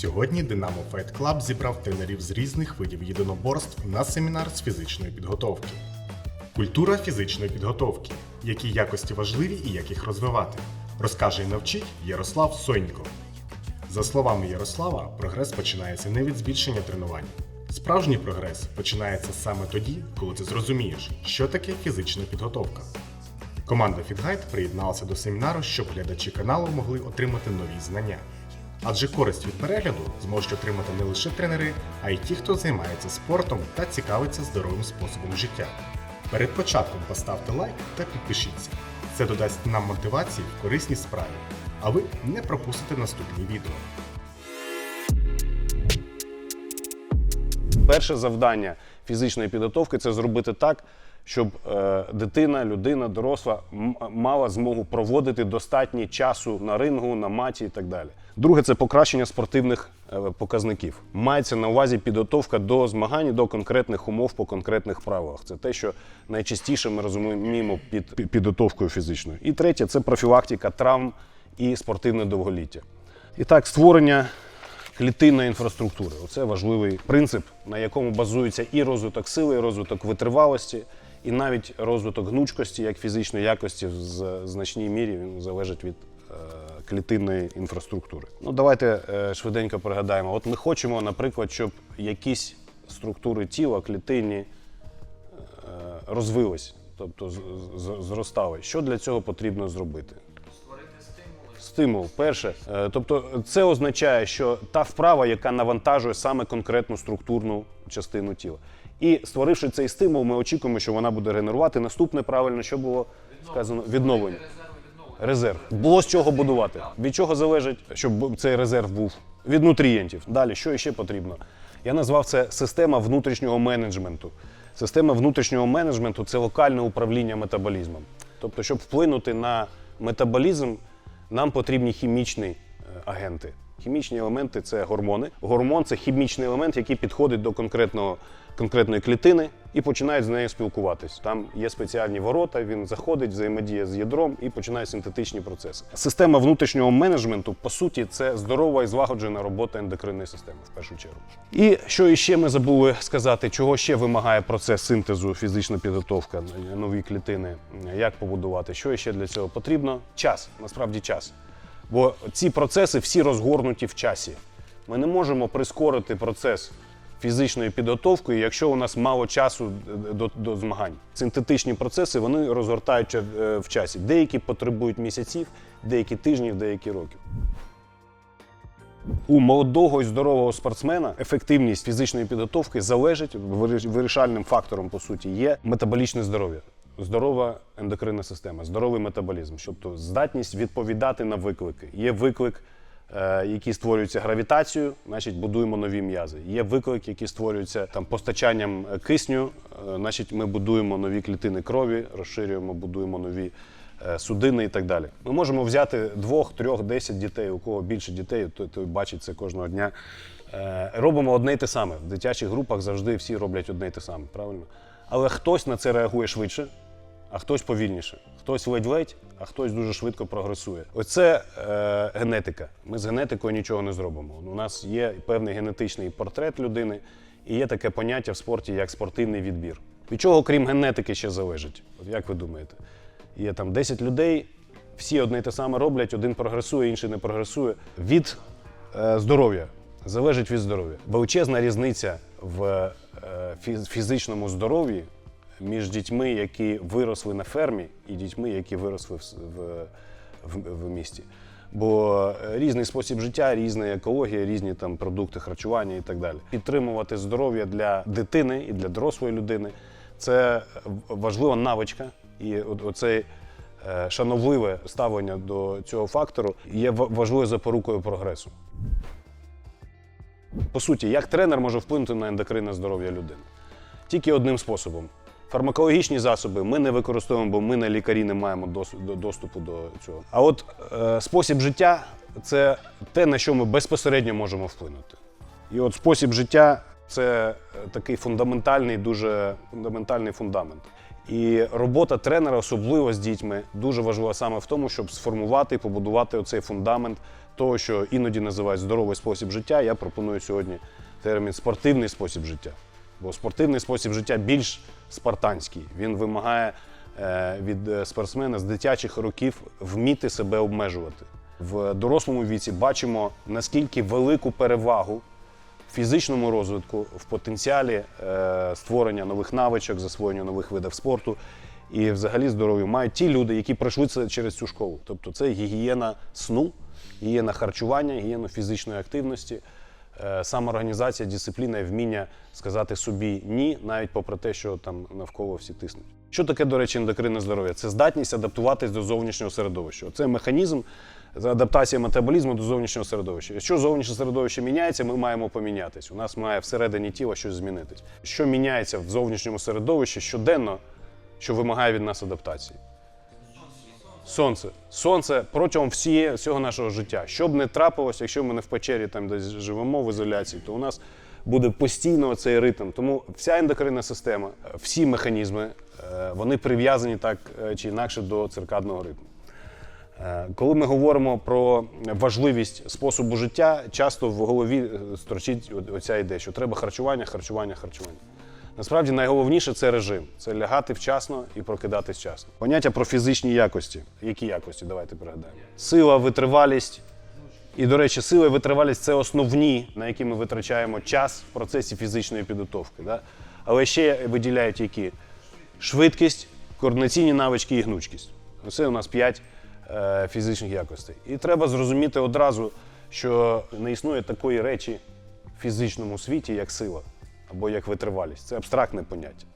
Сьогодні Динамо Fight Club зібрав тренерів з різних видів єдиноборств на семінар з фізичної підготовки. Культура фізичної підготовки, які якості важливі і як їх розвивати, розкаже і навчить Ярослав Сонько. За словами Ярослава, прогрес починається не від збільшення тренувань. Справжній прогрес починається саме тоді, коли ти зрозумієш, що таке фізична підготовка. Команда FitGuide приєдналася до семінару, щоб глядачі каналу могли отримати нові знання. Адже користь від перегляду зможуть отримати не лише тренери, а й ті, хто займається спортом та цікавиться здоровим способом життя. Перед початком поставте лайк та підпишіться. Це додасть нам мотивації в корисній справі, а ви не пропустите наступні відео. Перше завдання фізичної підготовки це зробити так, щоб е, дитина, людина, доросла мала змогу проводити достатньо часу на рингу, на маті і так далі. Друге це покращення спортивних е, показників. Мається на увазі підготовка до змагань, до конкретних умов по конкретних правилах. Це те, що найчастіше ми розуміємо під під підготовкою фізичною. І третє це профілактика травм і спортивне довголіття. І так, створення клітинної інфраструктури. Оце важливий принцип, на якому базується і розвиток сили, і розвиток витривалості, і навіть розвиток гнучкості як фізичної якості в значній мірі він залежить від е, клітинної інфраструктури. Ну давайте е, швиденько пригадаємо. От ми хочемо, наприклад, щоб якісь структури тіла, клітинні е, розвились, тобто зростали. Що для цього потрібно зробити? Стимул, перше. Е, Тобто, це означає, що та вправа, яка навантажує саме конкретну структурну частину тіла. І створивши цей стимул, ми очікуємо, що вона буде генерувати. Наступне правильно, що було сказано? Відновлення. Резерв. Було з чого будувати. Від чого залежить, щоб цей резерв був? Від нутрієнтів. Далі, що ще потрібно? Я назвав це система внутрішнього менеджменту. Система внутрішнього менеджменту це локальне управління метаболізмом. Тобто, щоб вплинути на метаболізм, нам потрібні хімічні е, агенти. Хімічні елементи це гормони. Гормон це хімічний елемент, який підходить до конкретного, конкретної клітини і починає з нею спілкуватись. Там є спеціальні ворота, він заходить, взаємодіє з ядром і починає синтетичні процеси. Система внутрішнього менеджменту, по суті, це здорова і злагоджена робота ендокринної системи в першу чергу. І що іще ми забули сказати, чого ще вимагає процес синтезу, фізична підготовка, нові клітини, як побудувати, що іще для цього потрібно? Час, насправді час. Бо ці процеси всі розгорнуті в часі. Ми не можемо прискорити процес фізичної підготовки, якщо у нас мало часу до, до змагань. Синтетичні процеси вони розгортаються е, в часі. Деякі потребують місяців, деякі тижнів, деякі років. У молодого і здорового спортсмена ефективність фізичної підготовки залежить вирішальним фактором, по суті, є метаболічне здоров'я. Здорова ендокринна система, здоровий метаболізм, тобто здатність відповідати на виклики. Є виклик, е, який створюється гравітацією, значить будуємо нові м'язи. Є виклик, який створюється там постачанням е, кисню, е, значить ми будуємо нові клітини крові, розширюємо, будуємо нові судини і так далі. Ми можемо взяти двох, трьох, десять дітей, у кого більше дітей, той, той бачить це кожного дня. Робимо одне й те саме. В дитячих групах завжди всі роблять одне й те саме, правильно? Але хтось на це реагує швидше, а хтось повільніше. Хтось ледь-ледь, а хтось дуже швидко прогресує. Оце е, генетика. Ми з генетикою нічого не зробимо. У нас є певний генетичний портрет людини, і є таке поняття в спорті, як спортивний відбір. Від чого, крім генетики, ще залежить? От як ви думаєте? Є там 10 людей, всі одне й те саме роблять, один прогресує, інший не прогресує. Від е, здоров'я залежить від здоров'я. Величезна різниця в е, фізичному здоров'ї між дітьми, які виросли на фермі, і дітьми, які виросли в, в, в, місті. Бо е, різний спосіб життя, різна екологія, різні там продукти харчування і так далі. Підтримувати здоров'я для дитини і для дорослої людини це важлива навичка. І оцей е, шановливе ставлення до цього фактору є важливою запорукою прогресу. По суті, як тренер може вплинути на ендокринне здоров'я людини? Тільки одним способом. Фармакологічні засоби ми не використовуємо, бо ми на лікарі не маємо доступу до цього. А от е, спосіб життя це те, на що ми безпосередньо можемо вплинути. І от спосіб життя це е, такий фундаментальний, дуже фундаментальний фундамент. І робота тренера, особливо з дітьми, дуже важлива саме в тому, щоб сформувати і побудувати оцей фундамент того, що іноді називають здоровий спосіб життя, я пропоную сьогодні термін спортивний спосіб життя. Бо спортивний спосіб життя більш спартанський. Він вимагає е, від е, спортсмена з дитячих років вміти себе обмежувати. В дорослому віці бачимо наскільки велику перевагу в фізичному розвитку, в потенціалі е, створення нових навичок, засвоєння нових видів спорту і взагалі здоров'ю мають ті люди, які пройшли через цю школу. Тобто це гігієна сну, гігієна харчування, гігієна фізичної активності, самоорганізація, дисципліна і вміння сказати собі ні, навіть попри те, що там навколо всі тиснуть. Що таке, до речі, ендокринне здоров'я? Це здатність адаптуватись до зовнішнього середовища. Це механізм адаптації метаболізму до зовнішнього середовища. Якщо зовнішнє середовище міняється, ми маємо помінятись. У нас має всередині тіла щось змінитись. Що міняється в зовнішньому середовищі щоденно, що вимагає від нас адаптації? Сонце. Сонце протягом всіє, всього нашого життя. Що б не трапилось, якщо ми не в печері там десь живемо в ізоляції, то у нас буде постійно цей ритм. Тому вся ендокринна система, всі механізми, е, вони прив'язані так е, чи інакше до циркадного ритму. Е, Коли ми говоримо про важливість способу життя, часто в голові строчить оця ідея, що треба харчування, харчування, харчування. Насправді найголовніше це режим. Це лягати вчасно і прокидатись вчасно. Поняття про фізичні якості. Які якості? Давайте пригадаємо. Сила, витривалість. І, до речі, сила і витривалість це основні, на які ми витрачаємо час в процесі фізичної підготовки. Да? Але ще виділяють які? Швидкість, координаційні навички і гнучкість. Це у нас п'ять е, фізичних якостей. І треба зрозуміти одразу, що не існує такої речі в фізичному світі, як сила або як витривалість. Це абстрактне поняття.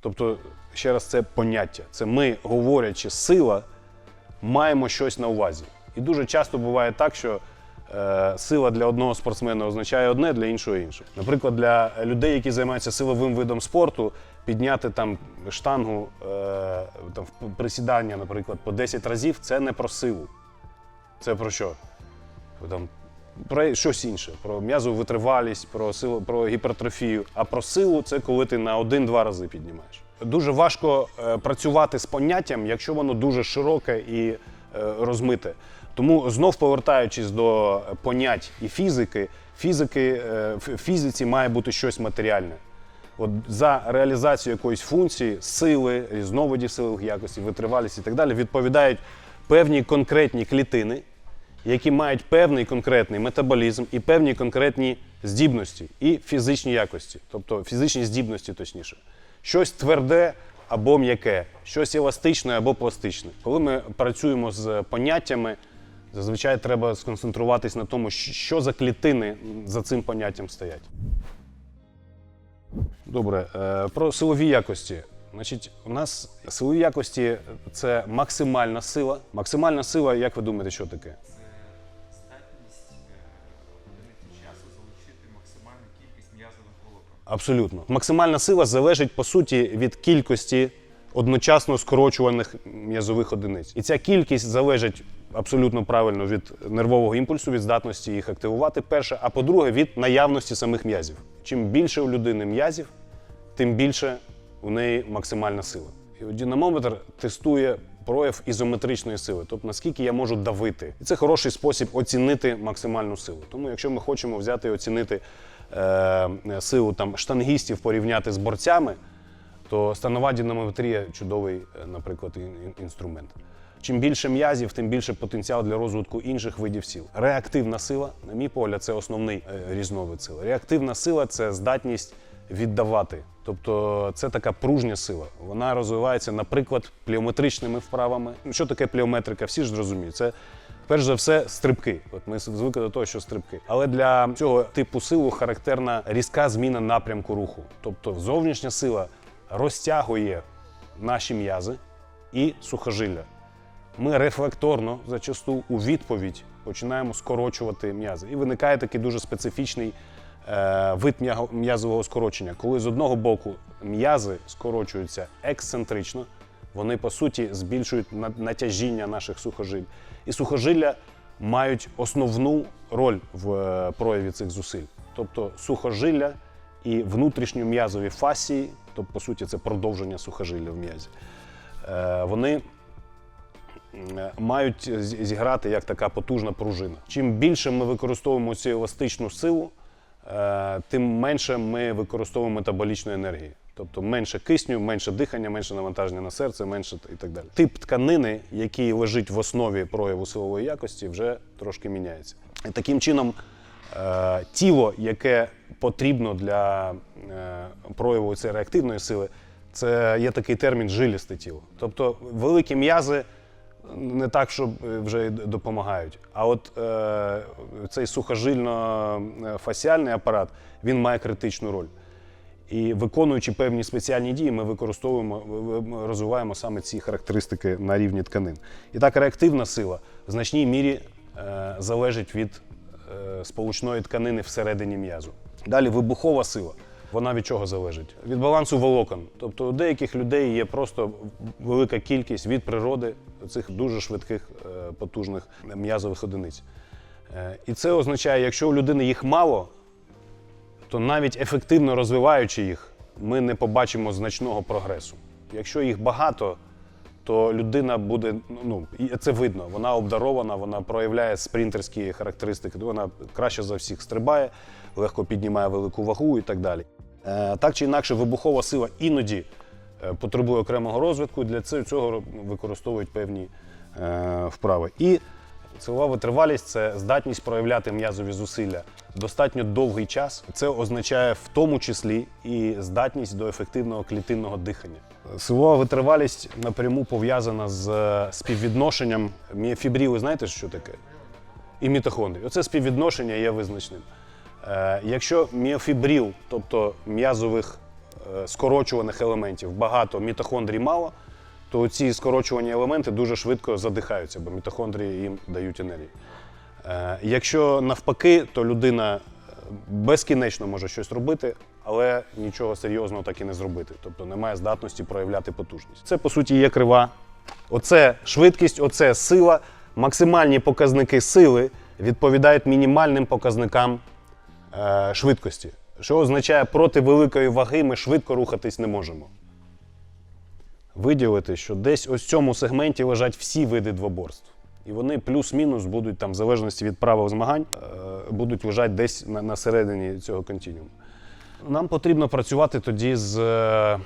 Тобто, ще раз, це поняття. Це ми, говорячи сила, маємо щось на увазі. І дуже часто буває так, що е, сила для одного спортсмена означає одне, для іншого інше. Наприклад, для людей, які займаються силовим видом спорту, підняти там штангу е, там, присідання, наприклад, по 10 разів, це не про силу. Це про що? Там, про щось інше, про м'язову витривалість, про силу, про гіпертрофію. А про силу це коли ти на один-два рази піднімаєш. Дуже важко е, працювати з поняттям, якщо воно дуже широке і е, розмите. Тому знов повертаючись до понять і фізики, фізики е, в фізиці має бути щось матеріальне. От за реалізацію якоїсь функції, сили, різновидів силових якостей, витривалість і так далі відповідають певні конкретні клітини, які мають певний конкретний метаболізм і певні конкретні здібності і фізичні якості, тобто фізичні здібності, точніше. Щось тверде або м'яке, щось еластичне або пластичне. Коли ми працюємо з поняттями, зазвичай треба сконцентруватись на тому, що за клітини за цим поняттям стоять. Добре, е, про силові якості. Значить, у нас силові якості це максимальна сила. Максимальна сила, як ви думаєте, що таке? Абсолютно. Максимальна сила залежить по суті від кількості одночасно скорочуваних м'язових одиниць. І ця кількість залежить абсолютно правильно від нервового імпульсу, від здатності їх активувати. Перше, а по-друге, від наявності самих м'язів. Чим більше у людини м'язів, тим більше у неї максимальна сила. І динамометр тестує прояв ізометричної сили, тобто наскільки я можу давити. І це хороший спосіб оцінити максимальну силу. Тому, якщо ми хочемо взяти і оцінити силу там, штангістів порівняти з борцями, то станова динамометрія чудовий, е, наприклад, ін- ін- інструмент. Чим більше м'язів, тим більше потенціал для розвитку інших видів сил. Реактивна сила, на мій погляд, це основний е, різновид сили. Реактивна сила це здатність віддавати. Тобто це така пружня сила. Вона розвивається, наприклад, пліометричними вправами. Ну, Що таке пліометрика? Всі ж зрозуміють. Це перш за все стрибки. От ми звикли до того, що стрибки. Але для цього типу силу характерна різка зміна напрямку руху. Тобто зовнішня сила розтягує наші м'язи і сухожилля. Ми рефлекторно зачасту у відповідь починаємо скорочувати м'язи. І виникає такий дуже специфічний е, вид м'язового скорочення, коли з одного боку м'язи скорочуються ексцентрично, вони по суті збільшують натяжіння наших сухожиль. І сухожилля мають основну роль в е, прояві цих зусиль. Тобто сухожилля і внутрішньом'язові фасії, тобто, по суті, це продовження сухожилля в м'язі. Е, вони е, мають зіграти як така потужна пружина. Чим більше ми використовуємо цю еластичну силу, тим менше ми використовуємо метаболічної енергії. Тобто менше кисню, менше дихання, менше навантаження на серце, менше і так далі. Тип тканини, який лежить в основі прояву силової якості, вже трошки міняється. І таким чином, е, тіло, яке потрібно для е, прояву цієї реактивної сили, це є такий термін жилісте тіло. Тобто великі м'язи не так, що е, вже допомагають. А от цей сухожильно-фасіальний апарат він має критичну роль. І виконуючи певні спеціальні дії, ми використовуємо, розвиваємо саме ці характеристики на рівні тканин. І так реактивна сила в значній мірі е, залежить від е, сполучної тканини всередині м'язу. Далі вибухова сила. Вона від чого залежить? Від балансу волокон. Тобто у деяких людей є просто велика кількість від природи цих дуже швидких, е, потужних м'язових одиниць. Е, І це означає, якщо у людини їх мало, то навіть ефективно розвиваючи їх, ми не побачимо значного прогресу. Якщо їх багато, то людина буде, ну і це видно, вона обдарована, вона проявляє спринтерські характеристики, вона краще за всіх стрибає, легко піднімає велику вагу і так далі. Е, Так чи інакше, вибухова сила іноді е, потребує окремого розвитку, для цього- цього використовують певні е, вправи. І Силова витривалість це здатність проявляти м'язові зусилля достатньо довгий час. Це означає в тому числі і здатність до ефективного клітинного дихання. Силова витривалість напряму пов'язана з е, співвідношенням міофібрів. Знаєте, що таке? І мітохондрій. Оце співвідношення є визначним. Е, якщо міофібрів, тобто м'язових е, скорочуваних елементів, багато, мітохондрій мало, то ці скорочувані елементи дуже швидко задихаються, бо мітохондрії їм дають енергію. Е, якщо навпаки, то людина е, безкінечно може щось робити, але нічого серйозного так і не зробити. Тобто немає здатності проявляти потужність. Це по суті є крива. Оце швидкість, оце сила. Максимальні показники сили відповідають мінімальним показникам е, швидкості, що означає, проти великої ваги ми швидко рухатись не можемо. Виділити, що десь ось в цьому сегменті лежать всі види двоборств. І вони плюс-мінус будуть там, в залежності від правил змагань, е, будуть лежати десь на, на середині цього континууму. Нам потрібно працювати тоді з е,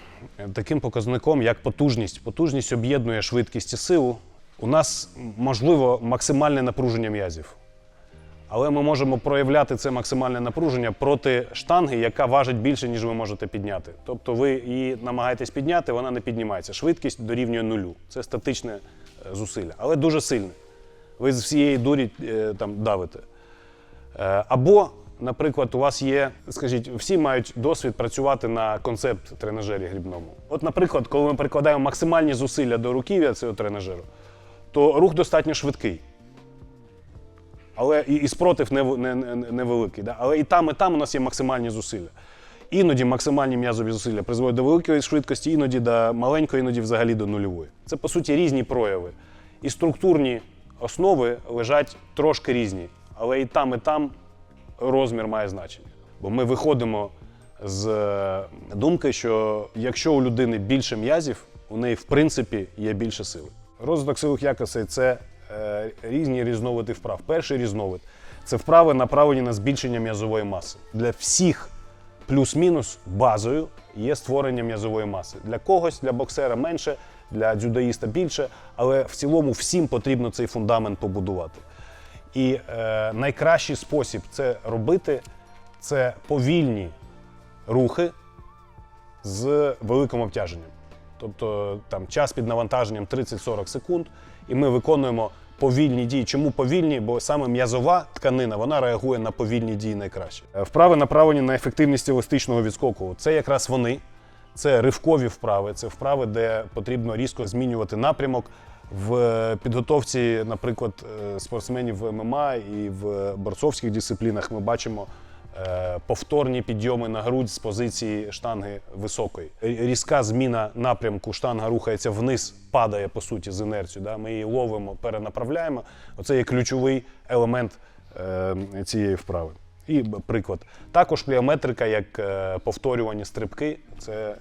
таким показником, як потужність. Потужність об'єднує швидкість і силу. У нас можливо максимальне напруження м'язів. Але ми можемо проявляти це максимальне напруження проти штанги, яка важить більше, ніж ви можете підняти. Тобто ви її намагаєтесь підняти, вона не піднімається. Швидкість дорівнює нулю. Це статичне е, зусилля, але дуже сильне. Ви з всієї дурі е, там давите. Е, Або, наприклад, у вас є, скажіть, всі мають досвід працювати на концепт тренажері грібному. От, наприклад, коли ми прикладаємо максимальні зусилля до руків'я цього тренажеру, то рух достатньо швидкий. Але і, і спротив невеликий. Не, не, да? Але і там, і там у нас є максимальні зусилля. Іноді максимальні м'язові зусилля призводять до великої швидкості, іноді до маленької, іноді взагалі до нульової. Це по суті різні прояви. І структурні основи лежать трошки різні, але і там, і там розмір має значення. Бо ми виходимо з е, думки, що якщо у людини більше м'язів, у неї в принципі є більше сили. Розвиток силових якостей це різні різновиди вправ. Перший різновид це вправи, направлені на збільшення м'язової маси. Для всіх плюс-мінус базою є створення м'язової маси. Для когось, для боксера менше, для дзюдоїста більше, але в цілому всім потрібно цей фундамент побудувати. І е, найкращий спосіб це робити це повільні рухи з великим обтяженням. Тобто там час під навантаженням 30-40 секунд, і ми виконуємо повільні дії. Чому повільні? Бо саме м'язова тканина вона реагує на повільні дії найкраще. Е, Вправи направлені на ефективність еластичного відскоку. Це якраз вони. Це ривкові вправи, це вправи, де потрібно різко змінювати напрямок. В е, підготовці, наприклад, е, спортсменів в ММА і в борцовських дисциплінах ми бачимо повторні підйоми на грудь з позиції штанги високої. Різка зміна напрямку, штанга рухається вниз, падає по суті з інерцією. Да? Ми її ловимо, перенаправляємо. Оце є ключовий елемент е, цієї вправи. І приклад. Також пліометрика, як е, повторювані стрибки, це е,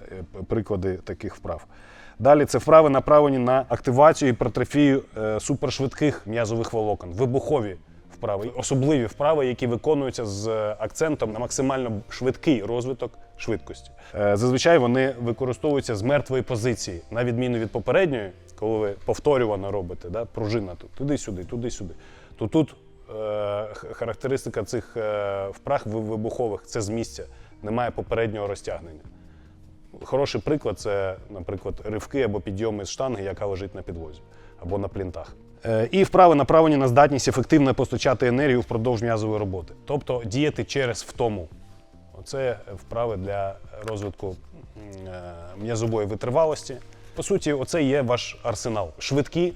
приклади таких вправ. Далі це вправи направлені на активацію і протрофію е, супершвидких м'язових волокон, вибухові вправи, особливі вправи, які виконуються з е, акцентом на максимально швидкий розвиток швидкості. Е, Зазвичай вони використовуються з мертвої позиції, на відміну від попередньої, коли ви повторювано робите, да, пружина тут, туди-сюди, туди-сюди. То тут е, характеристика цих е, вправ вибухових це з місця, немає попереднього розтягнення. Хороший приклад це, наприклад, ривки або підйоми з штанги, яка лежить на підлозі або на плінтах. Е, І вправи направлені на здатність ефективно постачати енергію впродовж м'язової роботи, тобто діяти через втому. Оце вправи для розвитку е, м'язової витривалості. По суті, оце є ваш арсенал. Швидкі,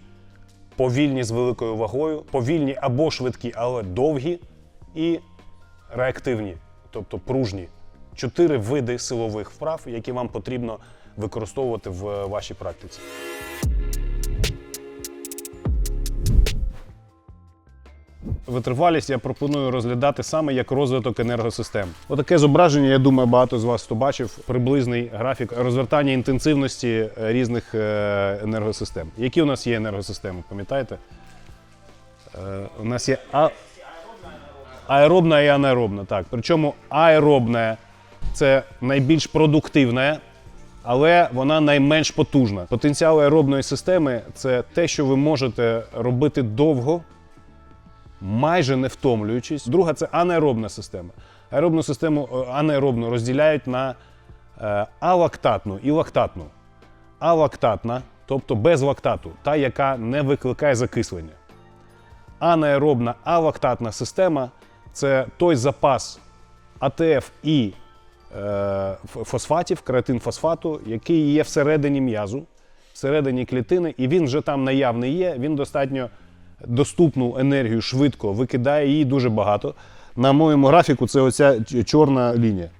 повільні з великою вагою, повільні або швидкі, але довгі і реактивні, тобто пружні. Чотири види силових вправ, які вам потрібно використовувати в вашій практиці. Витривалість я пропоную розглядати саме як розвиток енергосистем. Отаке зображення, я думаю, багато з вас хто бачив приблизний графік розвертання інтенсивності е, різних е, енергосистем. Які у нас є енергосистеми, пам'ятаєте? Е, У нас є а... аеробна і анаеробна. Так. Причому аеробна це найбільш продуктивне, але вона найменш потужна. Потенціал аеробної системи це те, що ви можете робити довго, майже не втомлюючись. Друга це анаеробна система. Аеробну систему е, анаеробну розділяють на е, алактатну і лактатну. Алактатна, тобто без лактату, та, яка не викликає закислення. Анаеробна алактатна система це той запас АТФ і е, фосфатів, креатинфосфату, який є всередині м'язу, всередині клітини, і він вже там наявний є. Він достатньо доступну енергію швидко викидає її дуже багато. На моєму графіку це оця чорна лінія.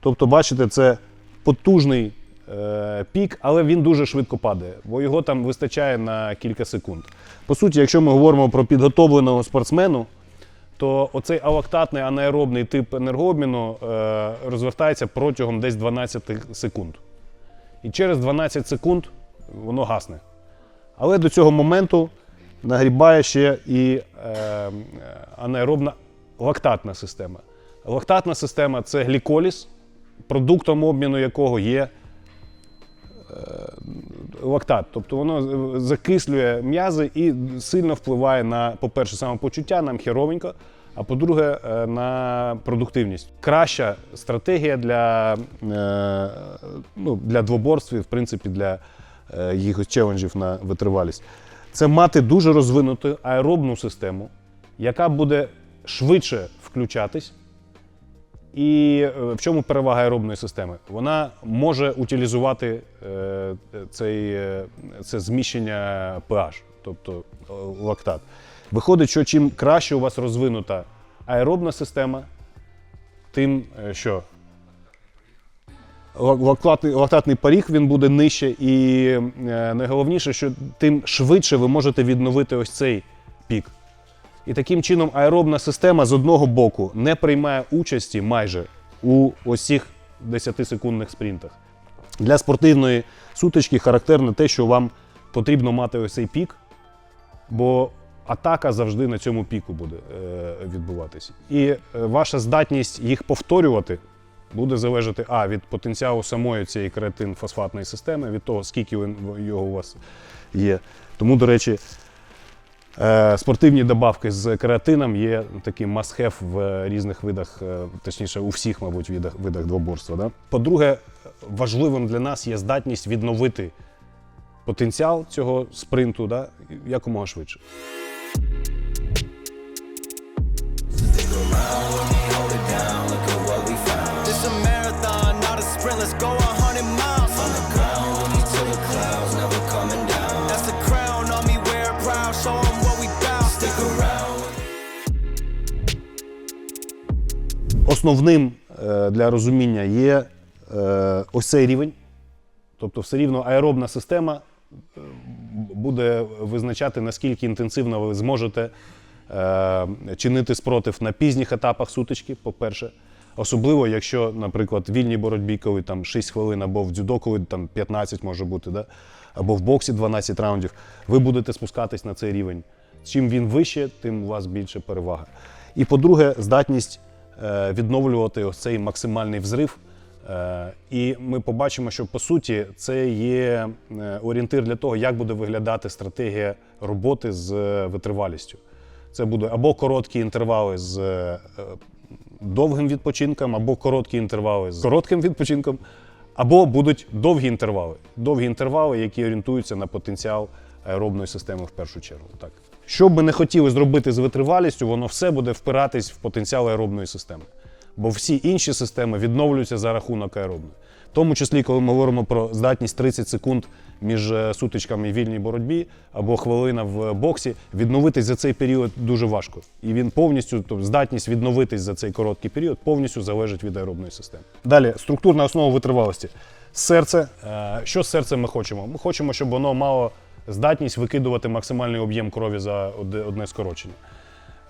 Тобто, бачите, це потужний е, пік, але він дуже швидко падає, бо його там вистачає на кілька секунд. По суті, якщо ми говоримо про підготовленого спортсмену, то оцей алактатний анаеробний тип енергообміну е, розвертається протягом десь 12 секунд. І через 12 секунд воно гасне. Але до цього моменту нагрібає ще і е, анаеробна лактатна система. Лактатна система це гліколіз, продуктом обміну якого є е, лактат. Тобто воно закислює м'язи і сильно впливає на, по-перше, самопочуття, нам херовенько, а по-друге, е, на продуктивність. Краща стратегія для, е, ну, для двоборств і, в принципі, для е, їх челенджів на витривалість. Це мати дуже розвинуту аеробну систему, яка буде швидше включатись. І е, в чому перевага аеробної системи? Вона може утилізувати е, цей, е, це зміщення pH, тобто лактат. Виходить, що чим краще у вас розвинута аеробна система, тим що лактатний, поріг він буде нижче, і е, найголовніше, що тим швидше ви можете відновити ось цей пік. І таким чином аеробна система з одного боку не приймає участі майже у цих 10-секундних спринтах. Для спортивної сутички характерно те, що вам потрібно мати ось цей пік, бо атака завжди на цьому піку буде е, відбуватись. І е, ваша здатність їх повторювати буде залежати а, від потенціалу самої цієї креатин-фосфатної системи, від того, скільки його у вас є. Тому, до речі, Е, Спортивні добавки з креатином є таким must-have в різних видах, е, точніше, у всіх, мабуть, видах, видах двоборства. Да? По-друге, важливим для нас є здатність відновити потенціал цього спринту да, якомога швидше. This a marathon, not a sprint. Let's go 100 miles. On the ground, with me to the clouds, never coming down. That's the crown on me, wear proud. Show 'em what we bout. Stick around. Основним е, для розуміння є е, ось цей рівень. Тобто, все рівно аеробна система е, буде визначати, наскільки інтенсивно ви зможете е, чинити спротив на пізніх етапах сутички, по-перше. Особливо, якщо, наприклад, в вільній боротьбі, коли там 6 хвилин, або в дзюдо, коли там 15 може бути, да? або в боксі 12 раундів, ви будете спускатись на цей рівень. Чим він вище, тим у вас більше перевага. І по-друге, здатність е, відновлювати ось цей максимальний взрив. Е, І ми побачимо, що по суті це є е, орієнтир для того, як буде виглядати стратегія роботи з витривалістю. Це буде або короткі інтервали з довгим відпочинком, або короткі інтервали з коротким відпочинком, або будуть довгі інтервали. Довгі інтервали, які орієнтуються на потенціал аеробної системи в першу чергу. Так. Що б ми не хотіли зробити з витривалістю, воно все буде впиратись в потенціал аеробної системи. Бо всі інші системи відновлюються за рахунок аеробної. В тому числі, коли ми говоримо про здатність 30 секунд між е, сутичками в вільній боротьбі або хвилина в боксі, відновитись за цей період дуже важко. І він повністю, тобто здатність відновитись за цей короткий період, повністю залежить від аеробної системи. Далі, структурна основа витривалості. Серце. Е, Що з серцем ми хочемо? Ми хочемо, щоб воно мало здатність викидувати максимальний об'єм крові за одне скорочення.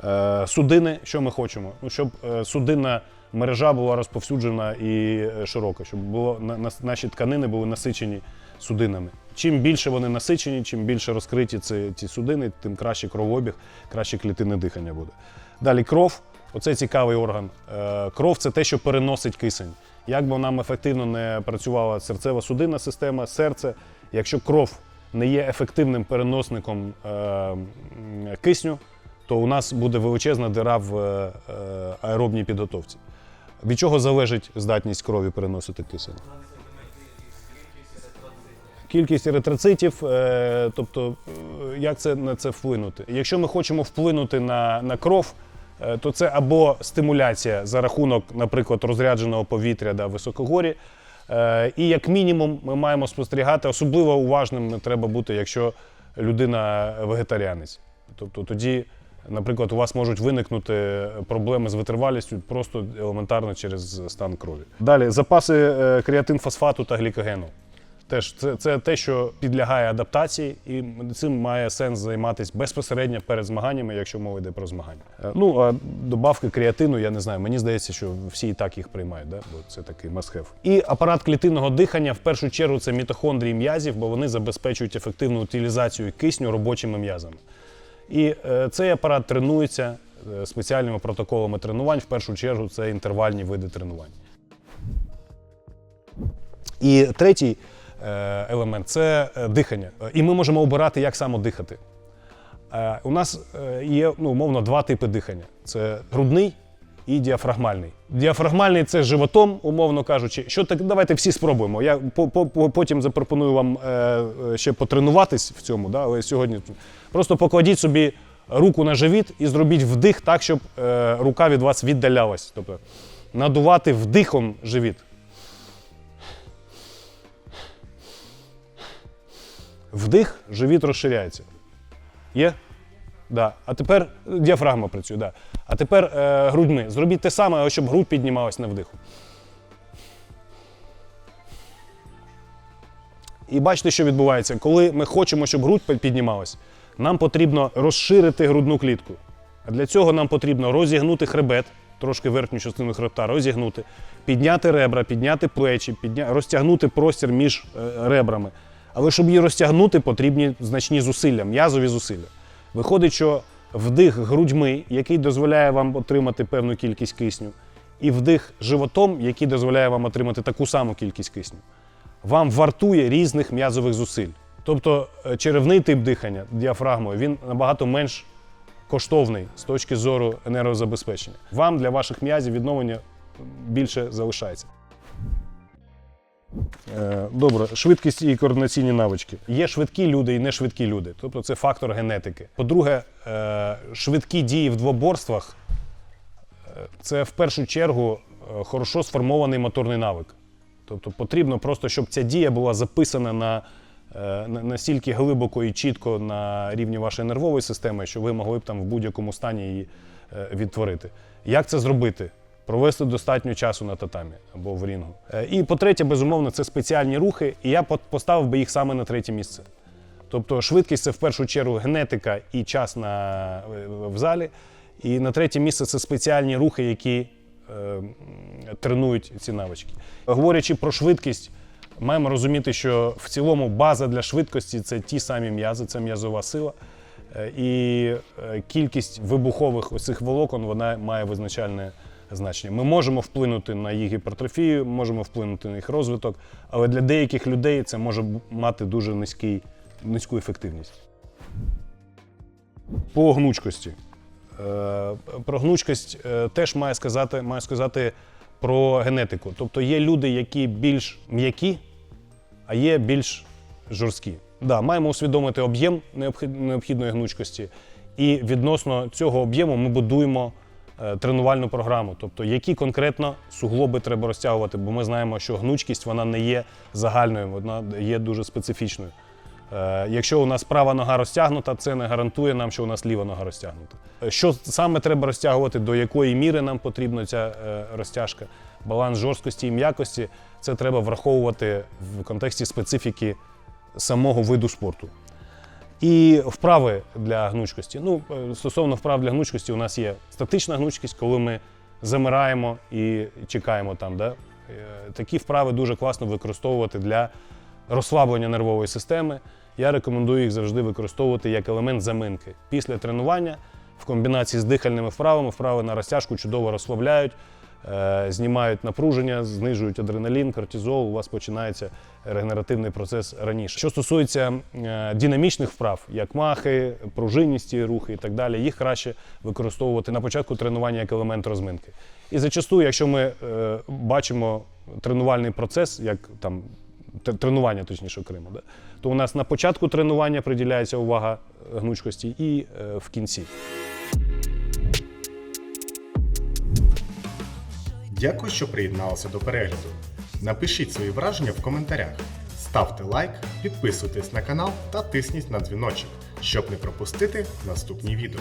Е, Судини, що ми хочемо? Ну, щоб судинна мережа була розповсюджена і е, широка, щоб було, на, на- наші тканини були насичені судинами. Чим більше вони насичені, чим більше розкриті ці, ці судини, тим краще кровообіг, краще клітинне дихання буде. Далі кров оце цікавий орган. Е, Кров це те, що переносить кисень. Як би нам ефективно не працювала серцево-судинна система, серце, якщо кров не є ефективним переносником е, кисню, то у нас буде величезна дира в аеробній підготовці. Від чого залежить здатність крові переносити кисень? Кількість еритроцитів, е, тобто е, як це на це вплинути? Якщо ми хочемо вплинути на, на кров, е, то це або стимуляція за рахунок, наприклад, розрядженого повітря да, високогорі. І як мінімум ми маємо спостерігати, особливо уважним треба бути, якщо людина вегетаріанець. Тобто тоді, наприклад, у вас можуть виникнути проблеми з витривалістю просто елементарно через стан крові. Далі запаси е, креатинфосфату та глікогену. Теж це, це те, що підлягає адаптації, і цим має сенс займатися безпосередньо перед змаганнями, якщо мова йде про змагання. Е, Ну а добавки креатину, я не знаю. Мені здається, що всі і так їх приймають, да? бо це такий must-have. І апарат клітинного дихання в першу чергу це мітохондрії м'язів, бо вони забезпечують ефективну утилізацію кисню робочими м'язами. І е, цей апарат тренується е, спеціальними протоколами тренувань. В першу чергу це інтервальні види тренувань. І третій е, елемент це дихання. І ми можемо обирати, як саме дихати. У нас є ну, умовно два типи дихання: це грудний і діафрагмальний. Діафрагмальний це животом, умовно кажучи. Що так, давайте всі спробуємо. Я по, по, по- потім запропоную вам е, е, ще потренуватись в цьому, да, але сьогодні просто покладіть собі руку на живіт і зробіть вдих так, щоб е, рука від вас віддалялась. Тобто надувати вдихом живіт. Вдих, живіт розширяється. Є? Да. А тепер діафрагма працює. Да. А тепер е, грудьми. Зробіть те саме, але щоб грудь піднімалась на вдиху. І бачите, що відбувається. Коли ми хочемо, щоб грудь піднімалась, нам потрібно розширити грудну клітку. А для цього нам потрібно розігнути хребет, трошки верхню частину хребта розігнути, підняти ребра, підняти плечі, підня... розтягнути простір між е, ребрами. Але щоб її розтягнути, потрібні значні зусилля, м'язові зусилля. Виходить, що вдих грудьми, який дозволяє вам отримати певну кількість кисню, і вдих животом, який дозволяє вам отримати таку саму кількість кисню, вам вартує різних м'язових зусиль. Тобто е, черевний тип дихання діафрагмою він набагато менш коштовний з точки зору енергозабезпечення. Вам для ваших м'язів відновлення більше залишається. Е, Добре, швидкість і координаційні навички. Є швидкі люди і не швидкі люди. Тобто це фактор генетики. По-друге, е, швидкі дії в двоборствах е, це в першу чергу хорошо сформований моторний навик. Тобто потрібно просто, щоб ця дія була записана на, настільки глибоко і чітко на рівні вашої нервової системи, що ви могли б там в будь-якому стані її відтворити. Як це зробити? Провести достатньо часу на татамі або в рінгу. Е, І по-третє, безумовно, це спеціальні рухи, і я поставив би їх саме на третє місце. Тобто швидкість це в першу чергу генетика і час на, в залі. І на третє місце це спеціальні рухи, які е, тренують ці навички. Говорячи про швидкість, маємо розуміти, що в цілому база для швидкості це ті самі м'язи, це м'язова сила. Е, І е, кількість вибухових оцих волокон вона має визначальне значення. Ми можемо вплинути на їх гіпертрофію, можемо вплинути на їх розвиток, але для деяких людей це може мати дуже низький, низьку ефективність. По гнучкості. Е, Про гнучкість е, теж має сказати, маю сказати про генетику. Тобто є люди, які більш м'які, а є більш жорсткі. Да, маємо усвідомити об'єм необхідної гнучкості, і відносно цього об'єму ми будуємо тренувальну програму. Тобто, які конкретно суглоби треба розтягувати, бо ми знаємо, що гнучкість вона не є загальною, вона є дуже специфічною. Е, Якщо у нас права нога розтягнута, це не гарантує нам, що у нас ліва нога розтягнута. Е, Що саме треба розтягувати, до якої міри нам потрібна ця е, розтяжка, баланс жорсткості і м'якості, це треба враховувати в контексті специфіки самого виду спорту. І вправи для гнучкості. Ну, е, стосовно вправ для гнучкості, у нас є статична гнучкість, коли ми замираємо і чекаємо там. Да? Е, Такі вправи дуже класно використовувати для розслаблення нервової системи. Я рекомендую їх завжди використовувати як елемент заминки. Після тренування в комбінації з дихальними вправами, вправи на розтяжку чудово розслабляють, знімають напруження, знижують адреналін, кортизол, у вас починається регенеративний процес раніше. Що стосується е, динамічних вправ, як махи, пружиністі рухи і так далі, їх краще використовувати на початку тренування як елемент розминки. І зачасту, якщо ми е, бачимо тренувальний процес, як там тренування, точніше окремо, да, то у нас на початку тренування приділяється увага е, гнучкості і е, в кінці. Дякую, що приєдналися до перегляду. Напишіть свої враження в коментарях. Ставте лайк, підписуйтесь на канал та тисніть на дзвіночок, щоб не пропустити наступні відео.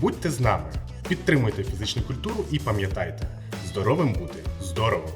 Будьте з нами, підтримуйте фізичну культуру і пам'ятайте, здоровим бути здорово!